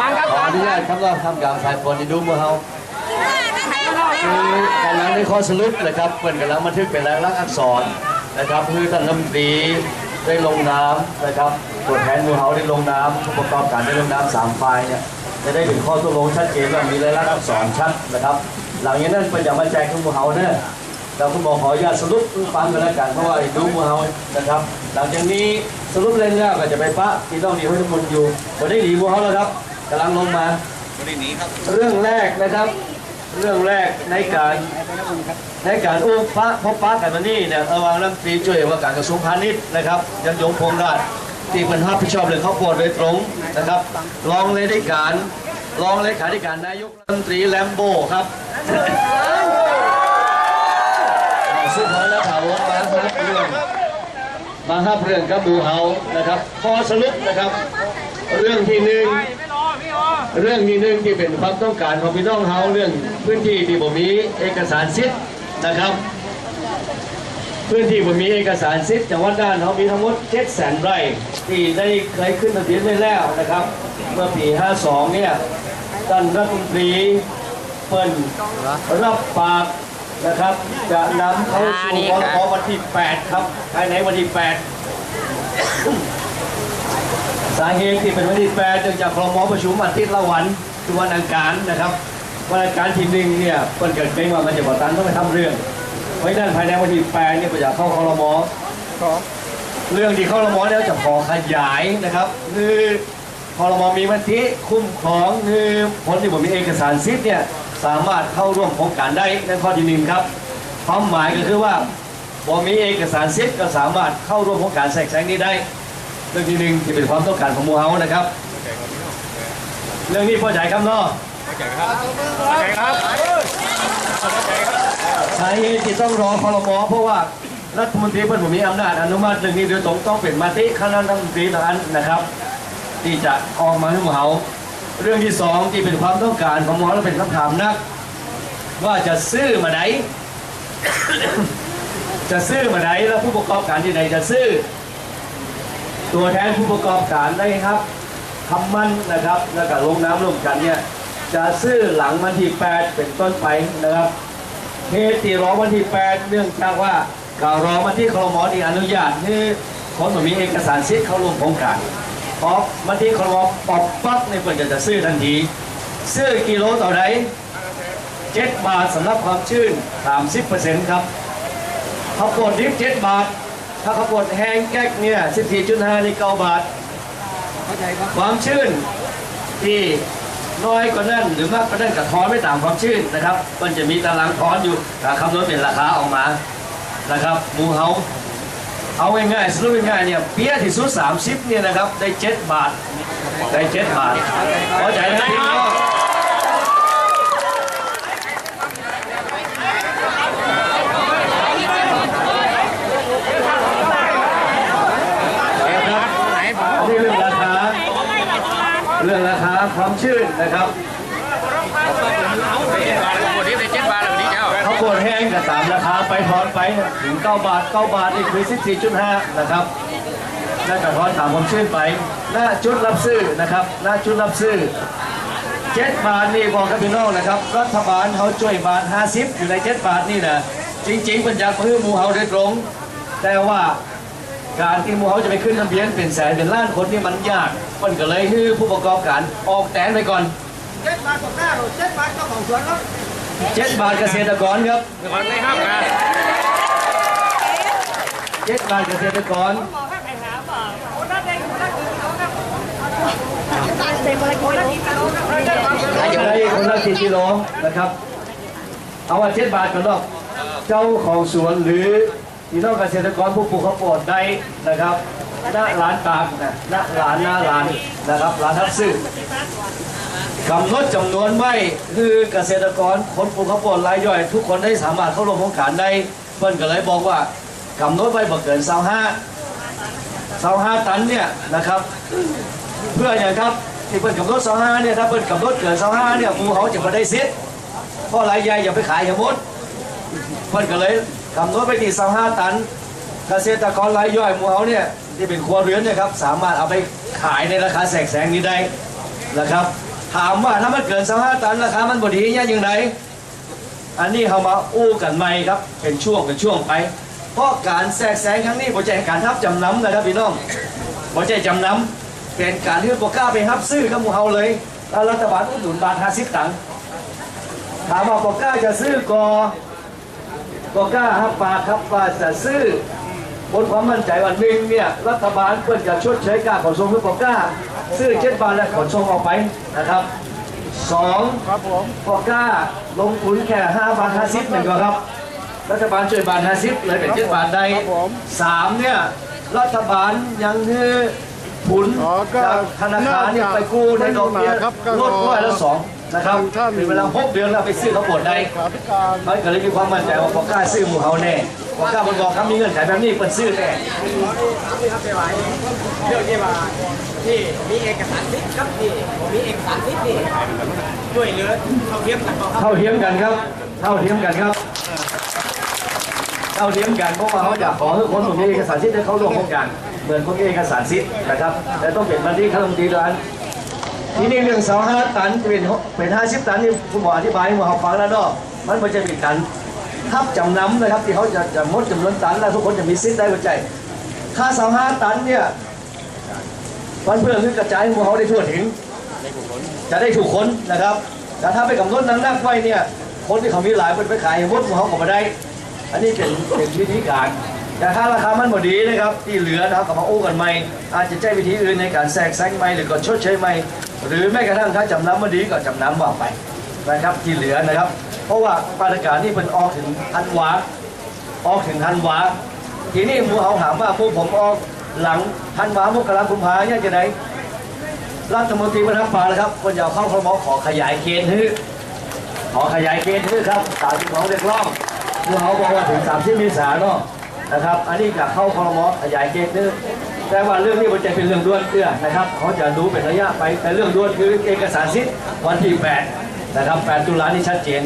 ขออนุญาตครับเราทำการสายฝนในดูมือเฮาคือกำลังในข้อสรุปนะครับเปิดกำลังบันทึกเป็นลายลักษณ์อักษรนะครับคือท่านรัฐมนตรีได้ลงน้ำนะครับตัวแทนมือเฮาได้ลงน้ำผู้ประกอบการได้ลงน้ำสามฝ่ายเนี่ยจะได้ถึงข้อตกลงชัดเจนว่ามีลายลักษณ์อักษรชัดนะครับ หลังจากนั้นเป็นจะมาแจกทุกมือเฮาเนี่ยเราคุณหมอขออนุญาตสรุปฟังกันแล้วกันเพราะว่าดูมือเฮานะครับ หลังจากนี้สรุปเรื่องแล้วก็จะไปปะที่ต้องดีให้ทุกคนอยู่วันนี้ดีมือเฮาแล้วครับ กำลังลงมา เรื่องแรกนะครับ เรื่องแรกในการในการอุ้มพระพบปะกันมานี่เนี่ยระหวังรัฐมนตรีช่วยว่าการกระทรวงพาณิชย์นะครับยันยงพงษ์ราชที่เป็นรับผิดชอบเรื่องข้าวโพดโดยตรงนะครับรองเลขาธิการรองเลขาธิการนายกรัฐมนตรีแลมโบครับซึ่งเขาแล้วถามว่ามาครับเรื่องมาครับเรื่องกับบูเฮานะครับ พอสรุปนะครับ เรื่องที่หนึ่ง เรื่องที่หนึ่งที่เป็นความต้องการของพี่น้องเฮาเรื่องพื้นที่ที่บ่มีเอกสารสิทธิ์นะครับ พื้นที่บ่มีเอกสารสิทธิ์จังหวัดน่านเขามีทั้งหมด7แสนไร่ที่ได้เคยขึ้นทะเบียนไว้แล้วนะครับ เมื่อปี 52 เนี่ยท่านรัฐมนตรีเปิ้นรับปากนะครับ จะนำเข้าสู่พรบวันที่ 8 ครับภายในวันที่ 8 สาเหตุที่เป็นวันที่แปดเนื่องจากครมประชุมอาทิตย์ละวันคือวันอังคารนะครับวันอังคารที่หนึ่งเนี่ยเพิ่นเกิดเกรงว่ามันจะบอตันต้องไปทำเรื่องเพราะฉะนั้นภายในวันที่แปดเนี่ยประจะเข้าครมเรื่องที่เข้ารมแล้วจะขอขยายนะครับ คือครมมีมติคุ้มครองคือคนที่ผมมีเอกสารสิทธิ์เนี่ยสามารถเข้าร่วมโครงการได้นั่นข้อที่หนึ่งครับความหมายก็คือว่าบ่มีเอกสารสิทธิ์ก็สามารถเข้าร่วมโครงการแทรกแซงนี้ได้ เรื่องที่หนึ่งที่เป็นความต้องการของหมูเฮานะครับ เรื่องนี้พอใจครับเนาะสาเหตุที่ต้องรอคอรมอเพราะว่ารัฐมนตรีเพิ่นผมมีอำนาจอนุมัติเรื่องนี้โดยตรงต้องเป็นมติคณะรัฐมนตรีเท่านั้นนะครับ ที่จะออกมาให้หมูเฮาเรื่องที่สองที่เป็นความต้องการของหมูเฮาและเป็นคำถามนัก ว่าจะซื้อมาไหนจะซื้อมาไหนแล้วผู้ประกอบการที่ไหนจะซื้อ ตัวแทนผู้ประกอบการได้ครับคำมั่นนะครับแล้วก็ลงน้ำลงกันเนี่ยจะซื้อหลังวันที่ 8 เป็นต้นไปนะครับเหตุที่รอวันที่ 8 เนื่องจากว่าข่าวรอมาที่ครมอที่อนุญาตให้คนมีเอกสารสิทธิ์เข้าร่วมโครงการพอมาที่ครมอปอบปั๊บในเปิดจะซื้อทันที ซื้อกิโลต่อไหน7บาทสำหรับความชื้น30%ครับข้าวโพดดิบ7บาท ถ้าข้าวโพดแห้งแก๊กเนี่ย 14.5นี่9บาท ความชื้นที่น้อยกว่านั้นหรือมากกว่านั้นกับทอนไม่ต่างความชื้นนะครับ มันจะมีตารางทอนอยู่คำนวณเป็นราคาออกมานะครับหมูเฮาเอาง่ายๆสรุปง่ายๆเนี่ยเปี้ยที่สุด30เนี่ยนะครับได้ 7 บาทได้ 7 บาทพอใจนะพี่น้องนะครับนี่เรื่องราคา เรื่อง ราความชื้นนะครับเข้าวโพดแห้งกับตามราคาไปทอนไปถึง9บาท9บาทนี่คือ14.5นะครับนั่นก็ทอนตามความชื้นไปหน้าจุดรับซื้อนะครับหน้าจุดรับซื้อ7บาทนี่บอกกับพี่น้องนะครับรัฐบาลเขาช่วยบาท50อยู่ใน7บาทนี่นะจริงๆเป็นจากพื้นหมูเฮาโดยตรงแต่ว่า การที่หมูเฮาจะไปขึ้นทะเบียนเป็นแสนเป็นล้านคนนี่มันยาก มันก็เลยคือผู้ประกอบการออกแตนไปก่อนเจ็ดบาทของหน้าเราเจ็ดบาทเจ้าของสวนครับ7บาทเกษตรกรครับเดี๋ยวก่อนไม่ห้ามกันเจ็ดบาทเกษตรกรได้คนละสี่กิโลนะครับ เอาว่าเจ็ดบาทกันเนาะเจ้าของสวนหรือ พี่น้องเกษตรกรผู้ปลูกข้าวโพดได้นะครับหน้าร้านตากนะหน้าร้านหน้าร้านนะครับร้านทับซื้อกำหนดจำนวนไม่คือเกษตรกรคนปลูกข้าวโพดรายย่อย ทุกคนได้สามารถเข้าร่วมโครงการได้เพิ่นก็เลยบอกว่ากำหนดไว้บ่เกิน25 25ตันเนี่ยนะครับ เพื่ออย่างครับที่เปิดกับรถสองห้าเนี่ยถ้าเปิดกับรถเกินสองห้าเนี่ยหมูเขาจะมาได้ซิดเพราะรายใหญ่อย่าไปขายอย่าหมดเพิ่นก็เลย กำหนดไปที่สองห้าตัน เกษตรกรรายย่อยหมูเขาเนี่ยที่เป็นครัวเรือนเนี่ยครับสามารถเอาไปขายในราคาแสกแสงนี้ได้นะครับ ถามว่าถ้ามันเกิน25ตันราคามันบดีเนี่ยยังไงอันนี้เขามาอู้กันใหมครับ เป็นช่วงเป็นช่วงไป เพราะการแทรกแซงครั้งนี้ผมจะการทับจำนำนะครับพี่น้องผมจะจำนำเป็นการที่พวกกล้าไปฮับซื้อกับมูเฮาเลยแล้วรัฐบาลอุดหนุนบาท50ตังค์ถามว่าพวกกล้าจะซื้อกอ ก็กล้าครับปากครับว่าจะซื้อบนความมั่นใจวันหนึ่งเนี่ยรัฐบาลเพื่อจะชดเชยการขนส่งเพื่อบอกกล้า ซื้อเจ็ดบาทและขนส่งออกไปนะครับสองครับผมบอกกล้าลงทุนแค่ห้าบาทห้าสิบหนึ่งก็ครับ รัฐบาลช่วยบาทห้าสิบเลยเป็นเจ็ดบาทได้สามเนี่ยรัฐบาลยังคือผุนอ๋อก็จากธนาคารเนี่ยไปกู้ในดอกเบี้ยครับก็ลดร้อยละสอง นะครับท่านเป็นเวลาหกเดือนแล้วไปซื้อเขาหมดได้ขาธิการมันก็เลยมีความมั่นใจว่าพอกล้าซื้อหมูเฮาแน่พอกล้าบนบอกครับมีเงื่อนไขแบบนี้เปิดซื้อแน่เรื่องที่ว่าที่มีเอกสารสิทธิ์ครับที่ผมมีเอกสารสิทธิ์นี่ช่วยเหลือเท่าเทียมกันบ่ครับเท่าเทียมกันครับ เท่าเทียมกันครับเท่าเทียมกันเพราะว่าเขาอยากขอให้คนมีเอกสารสิทธิ์ให้เขาร่วมโครงการเหมือนคนมีเอกสารสิทธิ์นะครับแต่ต้องเป็นบันทึกข้าราชการร้าน ทีนี้เรื่องเสาห้าตันเป็นเป็นห้าสิบตันนี่คุณหมออธิบายให้หมอฟังแล้วเนาะมันไม่ใช่เป็นการทับจำนำนะครับที่เขาจะจะมดจำนวนตันแล้วทุกคนจะมีสิทธิ์ได้หัวใจค่าเสาห้าตันเนี่ยวันเพื่อคือกระจายให้พวกเขาได้ทั่วถึง จะได้ถูกค้นนะครับ แต่ถ้าไปกำหนดนังนักไว้เนี่ยคนที่เขามีหลายคนไปขายมดพวกเขาก็มาได้ อันนี้เป็นเป็นวิธีการแต่ถ้าราคามันบ่ดีนะครับที่เหลือนะครับก็มาอู้กันใหม่อาจจะใช้วิธีอื่นในการแทรกแซงใหม่หรือก็ชดเชยใหม่ หรือแม้กระทั่งถ้าจำนำมันดีก็จำนำว่าไปนะครับที่เหลือนะครับ เพราะว่ามาตรการนี่เป็นออกถึงทันวาออกถึงธันวาทีนี้มูเขาถามว่าพวกผมออกหลังธันวามกราคมพาเนี่ยจะไหนรัฐมนตรีวัฒนธรรมแล้วครับคนจะเอาเข้าครมขอขยายเกณฑ์ฮื้อขอขยายเกณฑ์ฮื้อครับสามสิบสองเรียกร้องมูเขาบอกว่าถึงสามสิบเมษาเนาะนะครับ อันนี้จะเข้าครมขยายเกณฑ์ฮื้อ แต่ว่าเรื่องนี้มันจะเป็นเรื่องด่วนเตื้อนะครับเขาจะดูเป็นระยะไปแต่เรื่องด่วนคือเอกสารสิทธิ์วันที่8นะครับ8ตุลานี่ชัดเจน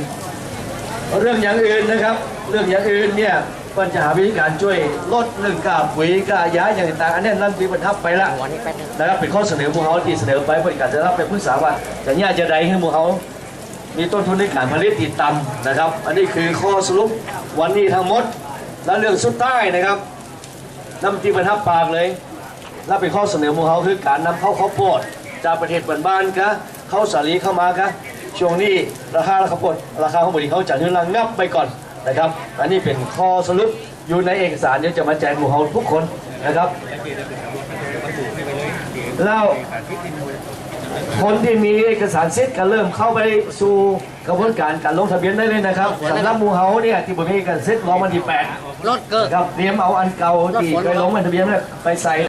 เรื่องอย่างอื่นนะครับ เรื่องอย่างอื่นเนี่ยมันจะหาวิธีการช่วยลดเรื่องกาปุ๋ยกาย้ายอย่างต่างอันนี้นั่นมีบรรทับไปละนะครับเป็นข้อเสนอพวกเขาที่เสนอไปบริการจะรับไปปรึกษาว่าจะย่าจะใดให้พวกเขามีต้นทุนในการผลิตติดต่ำนะครับ อันนี้คือข้อสรุปวันนี้ทั้งหมด และเรื่องสุดท้ายนะครับน้ำที่บรรทับปากเลย และเป็นข้อเสนอของเขาคือการนำเข้าข้าวโพดจากประเทศเปิดบ้านกะเข้าสาลีเข้ามากะช่วงนี้ราคาข้าวโพดราคาข้าวโพดที่เขาจัดให้ระงับไปก่อนนะครับ อันนี้เป็นข้อสรุปอยู่ในเอกสารเดี๋ยวจะมาแจกหมู่เขาทุกคนนะครับ แล้วคนที่มีเอกสารสิทธิ์ก็เริ่มเข้าไปสู่กระบวนการการลงทะเบียนได้เลยนะครับสำหรับหมู่เฮาเนี่ยที่บ่มีเอกสารสิทธิ์รอวันที่แปดรถเกิดครับเตรียมเอาอันเก่าที่เคยลงทะเบียนเนี่ยไปใส่